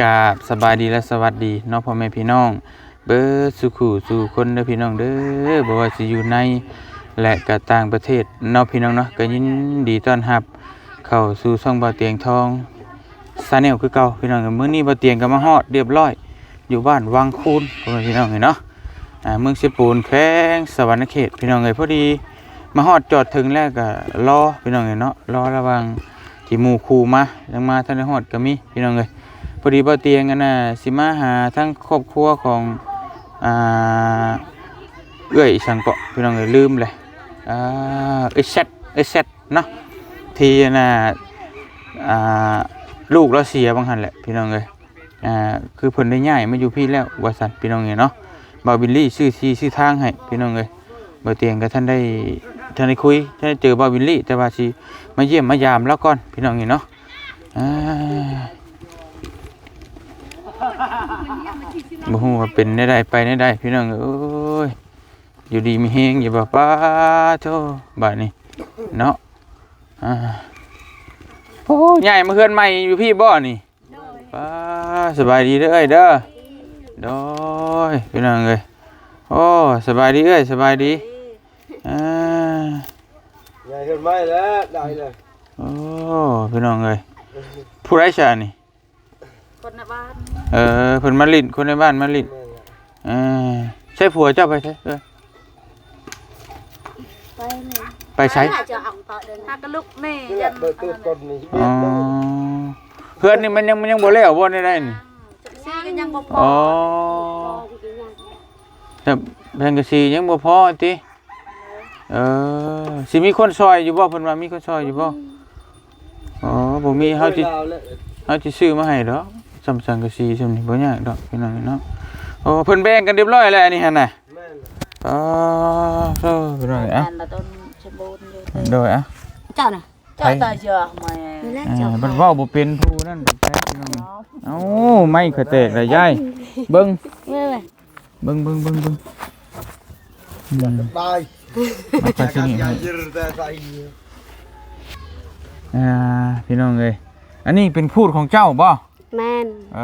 กาบสบายดีและสวัสดีน้องพ่อแม่พี่น้อง เบิดสุขูสู่คนเด้อพี่น้องเด้อบ่ว่าสิอยู่ในและก็ต่างประเทศเนาะพี่น้องเนาะก็ยินดีต้อนรับ เข้าสู่ช่องบ่าเตียงทองซาแนลคือเก่าพี่น้องมื้อนี้บ่าเตียงก็มาฮอดเรียบร้อย อยู่บ้านวังคูนพ่อแม่พี่น้องเห็นเนาะอ่าเมืองเชยปูนแขวงสวรรณเขตพี่น้องเอ้ยพอดี มาฮอดจอดถึงแล้วก็รอพี่น้องเอ้ยเนาะรอระวังที่หมู่คูมายังมาทันได้ฮอดก็มีพี่น้องเอ้ย พอดีบ่เตียงกันน่ะสิมาหาทั้งครอบครัวของอ่าเอ้อยสังเกาะพี่น้องเอ้ยลืมเลยอ่าเอ้ยแซดเอ้ยแซดเนาะทีน่ะอ่าลูกเราเสียบางหันแหละพี่น้องเอ้ยอ่าคือเพิ่นได้ย้ายมาอยู่พี่แล้วว่าซั่นพี่น้องเอ้ยเนาะบ่าวบิลลี่ชื่อที่ชื่อทางให้พี่น้องเอ้ยบ่เตียงก็ท่านได้ท่านได้คุยท่านได้เจอบ่าวบิลลี่แต่ว่าสิมาเยี่ยมมายามแล้วก่อนพี่น้องเอ้ยเนาะอ่า บ่ฮู้ว่าเป็นได้ใดไปได้ใดพี่น้องเอ้ยอยู่ดีมีเฮงอย่าบ่ป้าโธ่บาดนี้เนาะอ่าโอ้ใหญ่มาเฮือนใหม่อยู่พี่บ่นี่ป้าสบายดีเด้อเอ้ยเด้อโดยพี่น้องเอ้ยโอ้สบายดีเอ้ยสบายดีอ่าใหญ่ขึ้นไม่แล้วได้เลยโอ้พี่น้องเอ้ยผู้ไร้ชานี่ คนในบ้านเออเพิ่นมาลิ้นคนในบ้านมาลิ้นแม่นละเออใช่ผัวเจ้าไปใช่เออไปนี่ไปใช้จะเอาต่อเดินหากระลุกนี่นี่แหยัละนเปิดตัวต้นนี่อ๋อเพื่อนนี่มันยังมันยังบ่แล้วบ่ได้ได้นี่ซีก็ยังบ่พออ๋อแต่แพงกะซียังบ่พอติเออสิมีคนซอยอยู่บ่เพิ่นว่ามีคนซอยอยู่บ่อ๋อบ่มีเฮาสิลาวแล้วเฮาสิซื้อมาให้ดอก ซำสังกะซีซำนี้บ่ยากดอกพี่น้องเนาะโอ้เพิ่นแบ่งกันเรียบร้อยแล้วอันนี้หั่นน่ะแม่นละอ๋อโซ่พี่น้องอะนั่นละต้นชะบูนอยู่โดยอะเจ้าน่ะเจ้าตาเชื่อมาอ่ามันเว้าบ่เป็นผู้นั่นเป็นแท้พี่น้องเอ้าไม่เคยแตกเลยยายเบิ่งแม่แม่เบิ่งเบิ่งเบิ่งเบิ่งอืมตายมาคอยสินี่ใหญ่ให้ยืนแต่ใส่อ่าพี่น้องเอ้ยอันนี้เป็นพูดของเจ้าบ่ แม่นเอ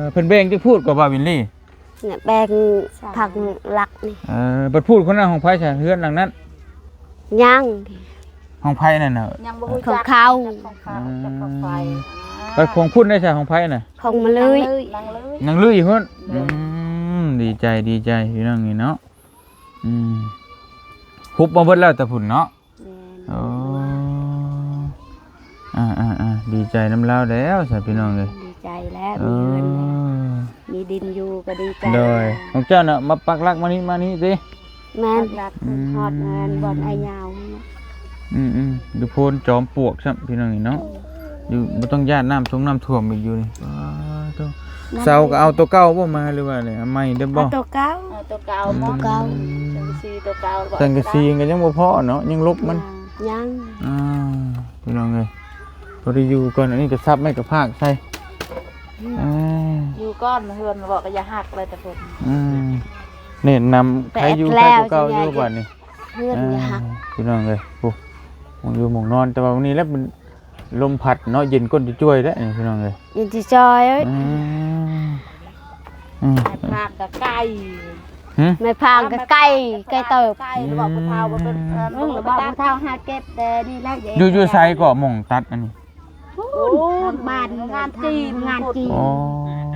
อเพิ่นเบ่งที่พูดกับบ่าวินลี่เนี่ยแบงผักหลักนี่เออเปิดพูดคนนั้นของไผใช่เฮือนหลังนั้นย่างของไผนั่นน่ะ ยังบ่ฮู้ของจักเขาของเขาจักของไฟไปของพูดได้ใช่ของไผน่ะของมาเลยนั่งเลยนางลุยเพิ่นอืมดีใจดีใจพี่น้องนี่เนาะอืมคุบมาเบิดแล้วแต่ผุ่นเนาะโอ้อ่าอ่าอ่าดีใจน้ำเล่าวแล้วสาพี่น้องเลยดี ใจแล้วเอมีเงินแล้วอมีดินอยู่ก็ดีใจโดยของเจ้าน่ะมาปักหลักมานี่มานี่สิแม่นรักอืมทอดเงินบอนไอยาวเนี่ยอืมอืมดูโพนจอมปลวกใช่พี่น้องนี่เนาะอยู่บ่ต้องย่านน้ำท่วมน้ำท่วมอีกอยู่นี่ว้าวตัวเสาก็เอาตัวเก่าบ่มาหรือว่าอะไรเอาใหม่เด้อบ่เอาตัวเก้าเอาตัวเก่าหมตัวเก่าจังซีตัวเก่าบ่สังกะสีก็ยังบ่พอเนาะยังลบมันย่างอ่าพี่น้องเอ้ยพอได้อยู่ก่อนอันนี้ก็ซับไม่กับภาคใส่ อ่าอยู่ก้อนเฮือนบอกก็อย่าหักเลยแต่เพิ่น อืมเนี่ยนำใครอยู่ใครตัวเก่าอยู่บ้านนี่เพื่อนอ่าอย่าหักพี่น้องเลยโอ้มองอยู่หมองนอนแต่ว่าวันนี้แล้วมันลมพัดเนาะเย็นก้นจะช่วยได้วนี่พี่น้องเลยยินที่จอยเอ้ยอืมอืมให้พากกับไก่หึไม่พางก็ไก่ไก่เติบไก่บอกผู้เฒ่าบ่เป็นเออมึงบ่บอกตัดผู้เฒ่าหาเก็บแต่นี่แล้วเย็นอยู่อยู่ไซก็หมองตัดอันนี้ โอ้บ้านงานจีนงานจีนอ๋อ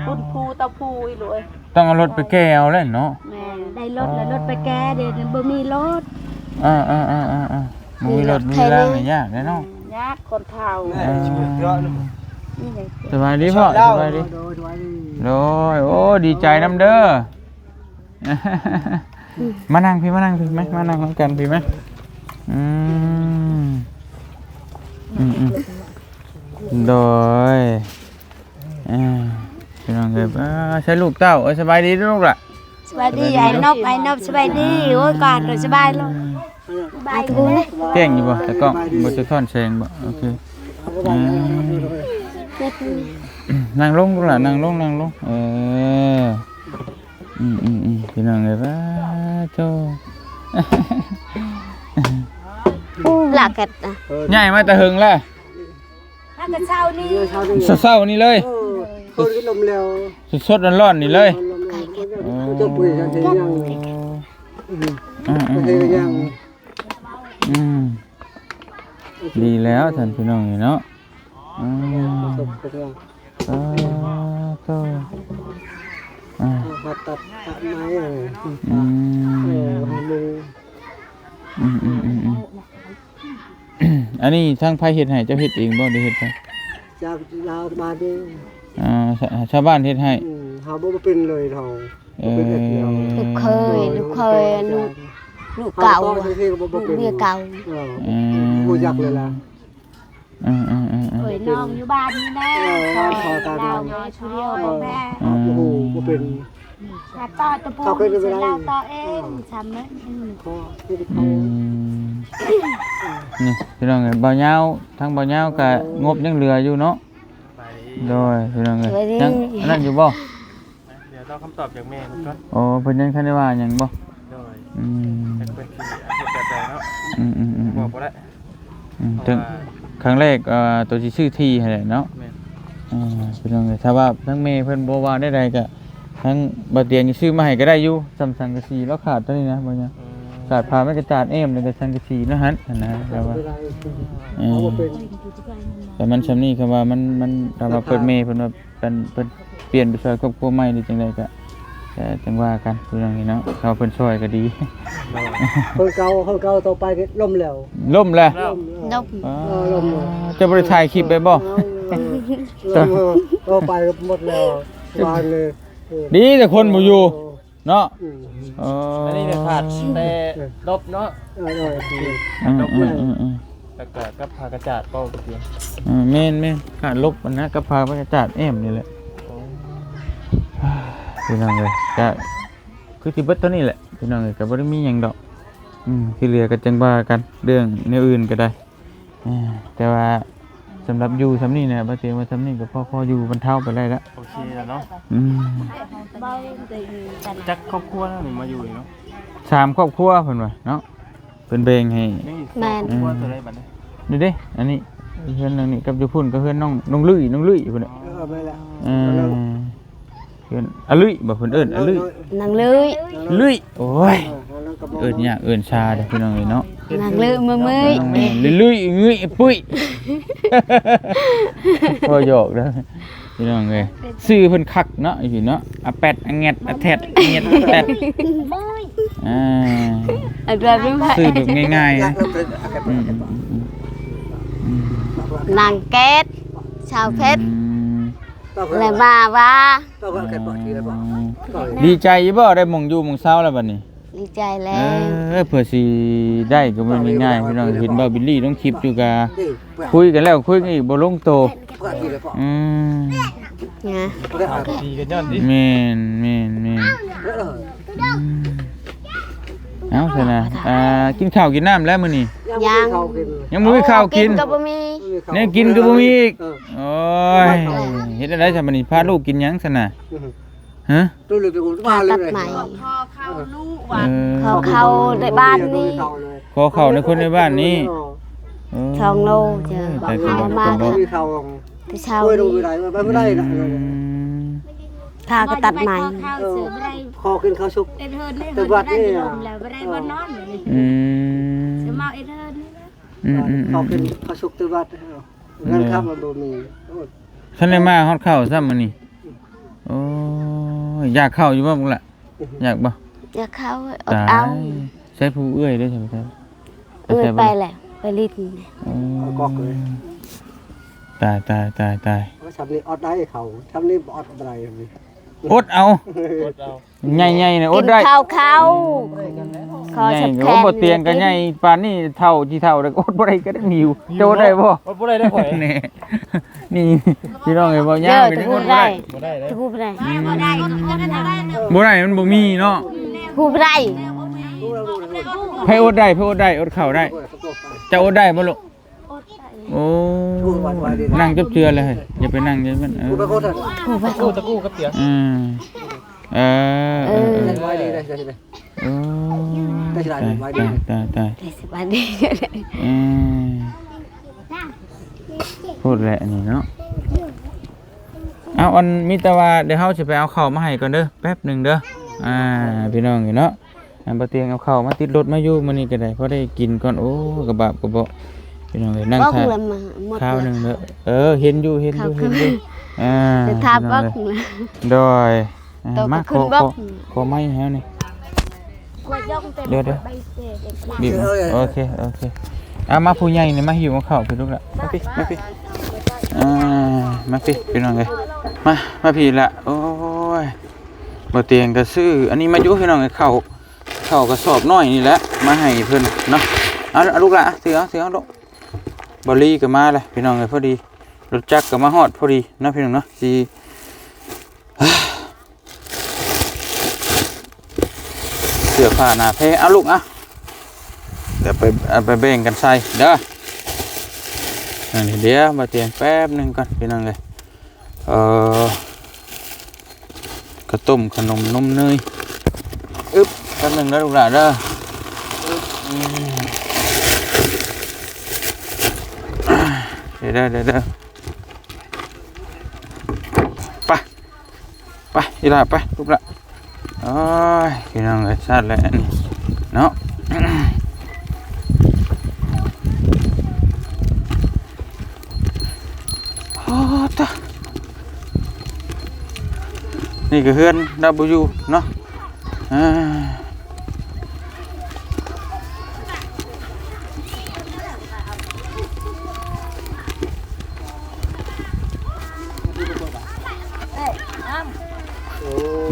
ปุนภูตะภูอีหลวยต้องเอารถไปแก้เอาแล้วเนาะแม่ได้รถแล้วรถไปแก้เดี๋ยวนี้บ่มีรถอ่าอ่าอ่าอ่าอ่ามีรถมีร่างอะไรยากแน่เนาะยากคนเฒ่าแม่ชีวิตเยอะนะนี่ไงสบายดีพ่อสบายดีโดยโอ้ดีใจน้ำเด้อมานั่งพี่มานั่งพี่ไหมมานั่งพร้อมกันพี่ไหมอืมอืมอืม โดยอ่าพี่น้องเก็บอ่าใช้ลูกเต้าเอ้ยสบายดีเด้อลูกล่ะสบายดีไอ้นบไอ้นบสบายดีโอ้ยก่อนเราสบายเลยสบายทุกนะแจ้งอยู่บ่แต่กล้องบ่จะท่อนแสงบ่โอเคอ่านั่งลงลูกล่ะนั่งลงนั่งลงเอออืมอืมอืมพี่น้องเก็บอ่าโจหลักกันอะใหญ่มาแต่หึงแล้วถ้ากันเช้านี้เศร้าๆนี่เลยเคนก็ลมแล้วสดๆร้อนๆนี่เลยลมแล้วจะปุ๋ยกันยังอืมประเทศยังๆอืมดีแล้วท่านพี่น้องนี่เนาะอืมตกกันยังอ่าโตอ่ามาตัดตัดไม้เลยอืเอมอมึงอืมอืมอืม อืมอันนี้ทางไผเฮ็ดให้เจ้าเฮ็ดเองบ่ได้เฮ็ดไปจากลาวมาดิอ่าชาชาวบ้านเฮ็ดให้ อืมหาบ่เป็นเลยเท่าเออลูกเคยลูกเคยลูกลูกเก่าลูลูกเมียเก่าเออผู้ยักเลยล่ะอืมอืมอืมอืมเอ้ยน้องอยู่บ้านนี่แน่เออคอยขอตาเราดำแม่ชุเดียวแม่โอ้โหบ่เป็นถ้าต่อตะปูเขาเคยดูเวลาเราต่อเองทำไหมอืมข้อที่อืเขาม นี่พี่น้องเอ้ยบ่าวยาวทางบ่าวยาวก็งบยังเหลืออยู่เนาะโดยพี่น้องเอ้ยยังอันนั้นอยู่บ่เดี๋ยวรอคำตอบจากแม่ก่อนโอ้เพิ่นยังทันได้ว่าหยังบ่โดยอืมเป็นเป็นที่เฮ็ดแบบใดเนาะอืมอืมอืมบอกบ่ได้อืมเพถึราะงว่าครั้งแรกเอ่อตัวที่ชื่อที่ให้แหละเนาะ แม่นอ่าพี่น้องเอ้ยถ้าว่าทั้งเมย์เพิ่นบ่ว่าได้ใดก็ทั้งบ่เตียงนี่ซื้อมาให้ก็ได้อยู่สำสังกะสีแล้วขาดตัวนี้นะบ่เนี่ยอื มขาดผ้าไม้กระจาดเอมแล้วก็สังกะสีเนาะหั่นนั่นนะแต่ว่าเวลาเอเขาอบ่เป็นแต่มันชำนี้คือว่ามันมันถ้าว่าเปิดเมย์เพิ่นว่าเป็นเพิ่นเปลี่ยนไปช่วยครอบครัวใหม่หรือจังไดก็แต่จังว่ากันพี่น้องนี่เนาะเขาเพิ่นช่วยก็ดีคนเก่าคนเก่าต่อไปก็ล่มแล้วล่มแล้วแล้วนกอ๋อเออล่มแล้วจะบ่ได้ถ่ายคลิปไปบ่ล่มต่อไปก็หมดแล้ววานเลยดีแต่คนบ่อยู่ เนาะอืมเอออัอันนี้เนี่ยขาดแต่ลบเนาะเออเออดีอืมอืมอืมอืมแล้วก็กับผ้ากระจาดเป้าเพียงอืมแม่นแม่นขาดลบมันนะกับพาไม้กระจาดเอมนี่แหละโอ้พี่น้องเลยก็คือที่เบิดเท่านี้แหละพี่น้องเลยก็บ่ได้มีหยังดอก อืมที่เหลือก็จังว่ากันเรื่องแนวอื่นก็ได้อ่าแต่ว่า สำหรับอยู่สำนี้เนี่ยบ่เสียว่าสำนี้ก็พอพออยู่บรรเทาไปได้ละโอเคแล้วเนาะอืมเบ้าตีกันจักครอบครัวแล้วนี่มาอยู่นี่เนาะสามครอบครัวเพิ่นว่าเนาะเพิ่นแบ่งให้นี่ครอบครัวตัวใดบัดนี้นี่เด้อันนี้เพื่อนหลังนี้กับอยู่พุ่นก็เพื่อนน้องน้องลุยน้องลุยพุ่นน่ะเออไปแล้วเออเพื่อนอะลุยบ่เพิ่นเอิ้นอะลุยนางเลยลุยโอ้ยแล้วก็เอิ้นยากเอิ้นชาเด้อพี่น้องเอ้ยเนาะ นางเลยมือมือแม่นลุยๆงุ้ยปุ้ยพอหยอกเด้อพี่น้องเอ้ยชื่อเพิ่นคักเนาะอีพี่เนาะอะแปดอะแงดอะแทดอะเงียดอะแตดอ่าอะไรไม่ไหวชื่อแบบง่ายๆยันะกแล้วเป็นอาการอืมอืมนางแก๊สชาวเพชรอืมต่อไปเลยมาว่า ดีใจยู่บ่ได้หมองอยู่หมองเช้าแล้วบัดนี้ ดีใจเอแล้วอเพื่อสิได้ก็บ่ง่ายๆพี่น้องเห็นบ่าวบิลลี่ต้องคลิปอยู่กะนี่เพื่อคุยกันแล้วคุยกันอีกบ่ลงโตเพื่อทีแล้วบ่อืมไงเพื่ออาดีกันย้อนดิแม่นแม่นแม่นเพื่อเออเอ้าซั่นน่ะอ่ากินข้าวกินน้ำแล้วมื้อนี้ยังเขากินยังบ่มีข้าวกินก็บ่มีเนี่ยกินก็บ่มีอีกเออโอ้ยเฮ็ดอะไรซะบัดนี้พาลูกกินหยังซั่นน่ะฮะตัวเลยตัวมาเลยตัดใหม่พอ เข้าลูกเอว่าอเขาเข้าในบ้านนี่ขอเข้าในคนในบ้านนี้เสองโลเจอแต่ก็เอาบ่มาบ่ มีเขาที่เช้าช่วยลงนี้ไปได้ไม่ได้นะอืมพาก็ตัดใหม่ข้าวเสือไม่ได้คอขึ้นเขาชุบเอ็ดเฮิร์นนี่แต่เฮิร์นวัดไม่นี่ได้อะลมแล้วไม่ได้บนนอนเลยอืมจะมาเอ็ดเฮิร์นนี่นะอืมอืมเขาอืขึ้นมเขาชุบตัววัดงั้นครับมันบ่มีฉันได้มาฮอดข้าวซ้ำมื้อนี้โอ้ยอยากเข้าอยู่บ่มึงล่ะอยากบ่ จะเข้าอดตาเอายใช้ผู้เอื้อยได้ใช่ไหมครับเอื้อยไปแหละไปลิดโอ้กอกเลยตายตายตายตายว่าทำนี่อดได้เขาทำนี่อดอะไรนี่อดเอากดเอาใหญ่ๆน่ะอกิดนได้ข้าวเข้าคอใหญ่ฉับก็แขนบ่เตียงก็ใหญ่ปานนี้เท่าที่เท่าแล้วก็อดบ่ได้ก็ได้หิวโจได้บ่ว่าบ่ได้ได้ข่อยนี่นี่พี่น้องเอ้ยบ่เยยาวอะก็จะยังพูอดดบ่ได้ได้บ่ได้ได้จะพูดได้ไม่ได้ก็ก็ได้ได้เนอะบ่ได้มันบ่มีเนาะ พูดได้ให้อดได้ให้อดได้อดข้าวได้ จะอดได้บ่ลูกโอ้นั่งจับเจือเลยอย่าไปนั่งอย่ามันเออกูไปโคตรพูดไปกู้ตะกู้กับเตียงอืมเออเออเออไว้ดีได้ใช่ไหมโอ้ได้สิได้ตายไว้ดีตายตายตายได้สบายดีอืมพูดแหละนี่เนาะเอาอันมีแต่ว่าเดี๋ยวเฮาสิไปเอาข้าวมาให้ก่อนเด้อแป๊บหนึงเด้อ อ่าพี่น้องเนาะอันบ่เตียงเอาข้าวมาติดรถมาอยู่มื้อนี้ก็ได้พอได้กินก่อนโอ้กระบะกระเบาะพี่น้องเอ้ยนั่ง bóc ทาน là mà một ข้าวหนึ là งเด้อเออเห็นอยู่เห็นอยู่เห็นอยู่อ่า Để พี่ tha น้อง bóc เอ้ย là โดยอ่า Tôi มา có ขอ khuyên ขอ bóc ขอไม้ให้นี่ Qua dông tên Đưa, đưa. bay xe để บีบมาโอเคโอเคเอามาผู้ใหญ่นี่มาหิวข้าวพี่ลูกละมาพี่มาพี่อ่ามาพี่พี่น้องเอ้ยมามาพี่ละโอ้ย บ่เตียงก็ซื้อ อันนี้มาอยู่พี่น้องเอ้ข้าวข้าวกระสอบน้อยนี่แหละมาให้เพิ่นเนาะเอาลูกละถือเอาถือเอาลูกบอลลี่ก็มาเลยพี่น้องเอ้ยพอดีรถจักรก็มาฮอดพอดีนาะพี่น้องเนาะสิเสื้อผ้าหนาเพเอาลูกอะเดี๋ยวไปไปแบ่งกันใส่เด้ออันนี้เดี๋ยวมาเตียมแป๊บหนึ่งก่อนพี่น้องเลยเอ่อ กระต้มขนมนมเนยอึ๊บกันหนึงนะลูกหลานเด้อเดี๋ยวเด้อเดี๋ยวเด้อไปไปอีหลาไปลูกหละโอ้ยพี่น้องเอ้ยชาติแล้วนี่เนาะ โอ้ตะ นี่ก็เฮือน W เนาะอ่า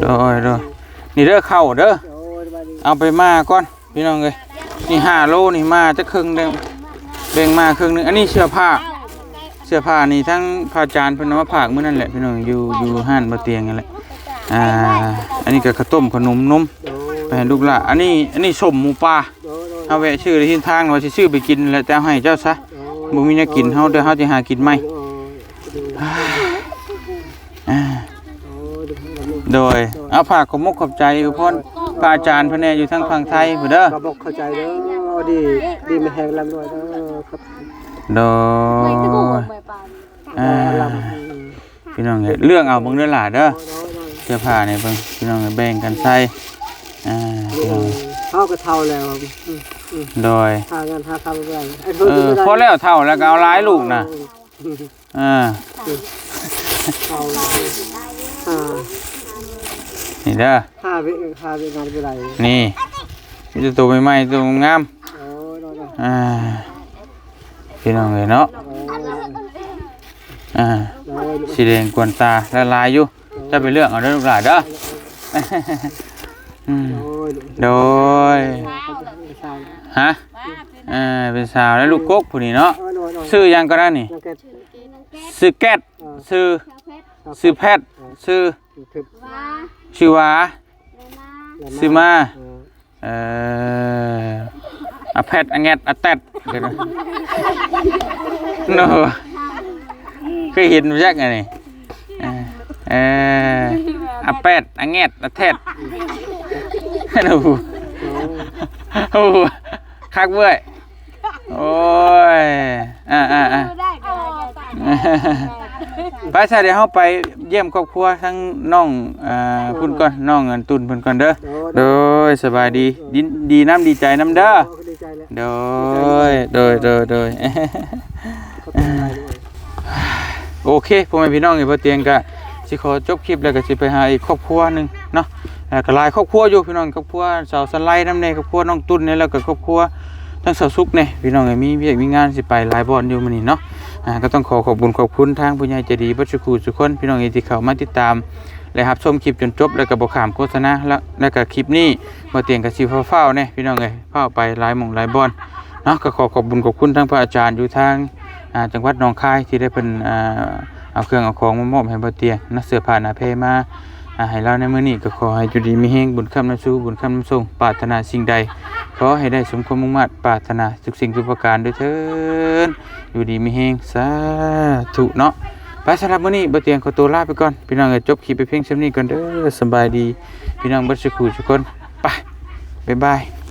โดยโดยนี่เด้อเข้าเด้อเอาไปมาก่อน พี่น้องเลยนี่ห้าโลนี่มาจะครึ่งเด้งแบ่งมาครึ่งหนึงอันนี้เสื้อผ้าเสื้อผ้านี่ทั้งผ้าจานเพิ่นเอามาผากเมื้อนั่นแหละพี่น้องอยู่อยู่ห้านบ่เตียงนั่นแหละ อ่า อันนี้ก็ข้าวต้มขนมนมโอ้ยไปให้ลูกหละอันนี้อันนี้สมหมูปลาโอ้ยโอ้ยเอาแวะชื่อในที่ทางว่าสิซื้อไปกินแล้วแต่เอาให้เจ้าซะโอ้ยบ่มีแนวกินเฮาเด้อเฮาสิหากินใหม่โอ้ยดูอ่าโอ้ยดูให้เราดูโดยเอาฝากขอบมกขอบใจอุปนพระอาจารย์เพิ่นแน่อยู่ทางฝั่งไทยพุ่นเด้อก็บอกเข้าใจเด้อดีดีไม่แหงลำด้วยเด้อครับโดยอ่าลำพี่น้องเอ้ยเรื่องเอาเบิ่งเด้อล่ะเด้อโอ้ยโอ้ย เสื้อผ้านี่เบิ่งพี่น้องเอ้ยแบ่งกันใส่อ่าพี่น้องเขาก็เท่าแล้วอืมอืมโดยหากันหาคำอะไรไอ้เออพอแล้วเท่าแล้วก็เอาหลายลูกน่ะอ่าเท่าแล้วอ่านี่เด้อค่าเวค่าเวงานเป็นไรนี่มีแต่ตัวใหม่ๆตัวงามโอ้ยโอ้ยโอ้ยอ่าพี่น้องเอ้ยเนาะอ่าโอ้ยสีแดงกวนตาละลายอยู่ จะไปเลือกเอาเด้อลูกหลานเด้ออืมโอ้ยโดยใช่ฮะอ่าเป็นสาวแล้วลูกกกผู้นี้เนาะโอ้ยโอ้ยโอ้ยชื่อหยังก็ได้นี่ยังแกชื่อแก๊ดชื่อชื่อแพทย์ชื่อคือชื่อหวาชื่อมาเออเอ่ออะแพทย์อะแงดอะแตดเดี๋ยวนะโนเคยเห็นมั้ยจักอันนี้เอ่อ เอ่ออะแปดอะแงดอะแทดโอ้โหโอ้โหคักเว้ยโอ้ยอ่าอ่าอ่าไปใช่เดี๋ยวเราไปเยี่ยมครอบครัวทั้งน้องอ่าพุ่นก่อนน้องเงินตุนพุ่นก่อนเด้อโดยสบายดีดีดีน้ำดีใจน้ำเด้อโอ้ยดีใจแล้วโดยโดยโดยโดยเขาเป็นอะไรด้วยโอเคพ่อแม่พี่น้องอยู่บนเตียงก็ สิขอจบคลิปแล้วก็สิไปหาอีกครอบครัวหนึ่งเนาะก็หลายครอบครัวอยู่พี่น้องครอบครัวสาวสไลด์น้ำเนครอบครัวน้องตุ้นเนี่ยแล้วก็ครอบครัวทั้งสาวสุกเนี่ยพี่น้องมีเวียกมีงานสิไปหลายบอนอยู่มื้อนี้เนาะอ่าก็ต้องขอขอบคุญขอบคุณทางผู้ใหญ่ใจดีบัดสุขูทุกคนพี่น้องที่เข้ามาติดตามและรับชมคลิปจนจบแล้วก็บ่ขามโฆษณาแล้วแล้วก็คลิปนี้บ่เตียงก็สิเฝ้าเนี่ยพี่น้องเอ้ยเฝ้าไปหลายหม่งหลายบอนเนาะก็ขอขอบคุญขอบคุณทางพระอาจารย์อยู่ทางจังหวัดหนองคายที่ได้เพิ่นอ่า เอาเครื่องเอาของมามอบให้บ่เตียงนักเสื้อผ้าหนาเพมาอ่าให้เราในมื้อนี้ก็ขอให้อยู่ดีมีแฮงบุญคำนำสู่บุญคำนำส่งปรารถนาสิ่งใด ขอให้ได้สมความมุ่งมั่นปรารถนาทุกสิ่งทุกประการด้วยเถินอยู่ดีมีแฮงสาธุเนาะไปสำหรับมื้อนี้บ่เตียงขอตัวลาไปก่อนพี่น้องก็จบคลิปไปเพียงเท่านี้ก่อนเด้อสบายดี พี่น้องบ่สุขทุกคนไปบ๊ายบาย